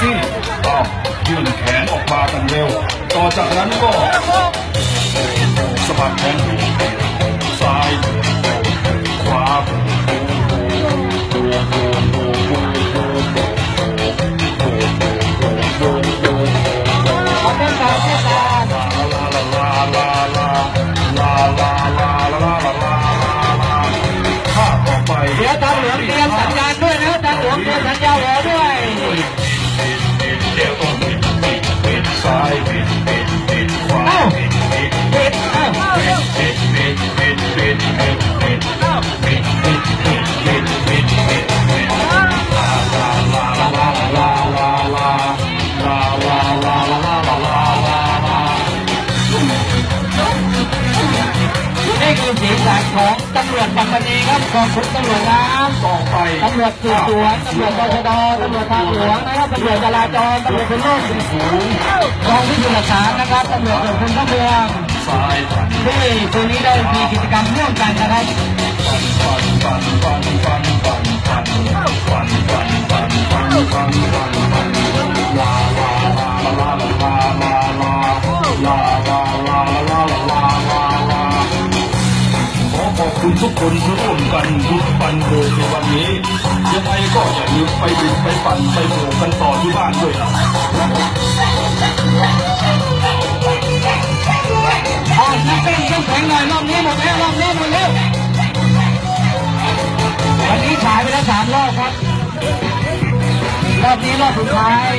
สิอ้องยื่นแขนออกมากันเร็ว ต่อจากนั้นก็สะบัดแขน สีสันของตำรวจปัตตานีครับกองทุนตำรวจน้ำต่อไปตำรวจสืบสวนตำรวจตชดตำรวจทางหลวงนะครับตำรวจจราจรตำรวจพลเรือนสูงกองพิสูจน์หลักฐานนะครับตำรวจตรวจคนเข้าเมืองซ้ายปันที่คืนนี้ได้มีกิจกรรมร่วมกันนะครับ คุณทุกคนร่วมกันยุดปันโดยในวันนี้ ยังไงก็อย่าลืมไปดื่มไปปั่นไปโบกกันต่อที่บ้านด้วยนะนักเต้นเข้มแข็งหน่อยรอบนี้หมดแล้วรอบนี้หมดแล้ววันนี้ฉายไปแล้วสามรอบครับรอบนี้รอบสุดท้าย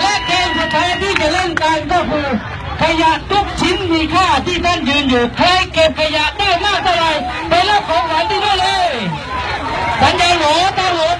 และเกมสุดท้ายที่จะเล่นกันก็คือขยะทุกชิ้นมีค่าที่ท่านยืนอยู่ ใครเก็บขยะได้มากเท่าไหร่ไปรับของขวัญที่นู่นเลยสัญญาณหนูตาหนูขอหน่อยเก้าเก้าเร็ว